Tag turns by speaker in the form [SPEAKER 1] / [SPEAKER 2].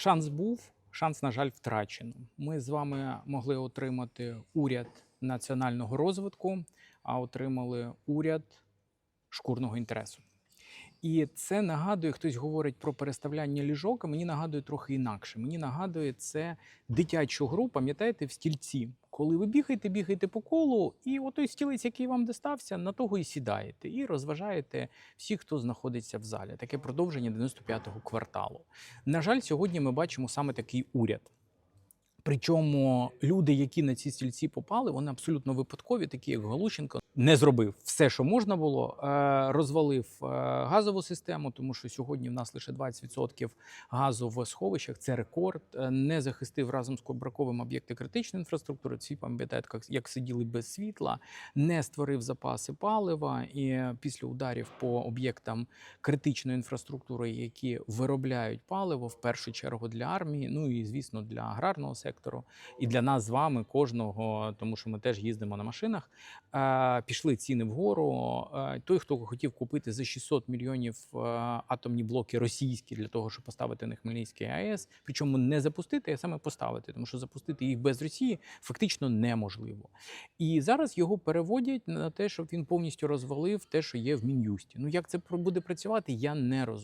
[SPEAKER 1] Шанс був, шанс, на жаль, втрачено. Ми з вами могли отримати уряд національного розвитку, а отримали уряд шкурного інтересу. І це нагадує, хтось говорить про переставляння ліжок, а мені нагадує трохи інакше. Мені нагадує це дитячу гру, пам'ятаєте, в стільці. Коли ви бігаєте, бігаєте по колу, і отой стілець, який вам достався, на того і сідаєте, і розважаєте всіх, хто знаходиться в залі. Таке продовження 95-го кварталу. На жаль, сьогодні ми бачимо саме такий уряд. Причому люди, які на ці стільці попали, вони абсолютно випадкові, такі як Галущенко, не зробив все, що можна було, е, розвалив е, газову систему, тому що сьогодні в нас лише 20% газу в сховищах. Це рекорд. Е, Не захистив разом з Кобраковим об'єкти критичної інфраструктури. Всі пам'ятають, як- як сиділи без світла, не створив запаси палива. І після ударів по об'єктам критичної інфраструктури, які виробляють паливо в першу чергу для армії, ну і звісно для аграрного сектору, і для нас з вами кожного, тому що ми теж їздимо на машинах. е, Пішли ціни вгору. Е, Той, хто хотів купити за 600 мільйонів е, атомні блоки російські для того, щоб поставити на Хмельницький АЕС, причому не запустити, а саме поставити, тому що запустити їх без Росії фактично неможливо. І зараз його переводять на те, щоб він повністю розвалив те, що є в мін'юсті. Ну як це буде працювати, я не розумію.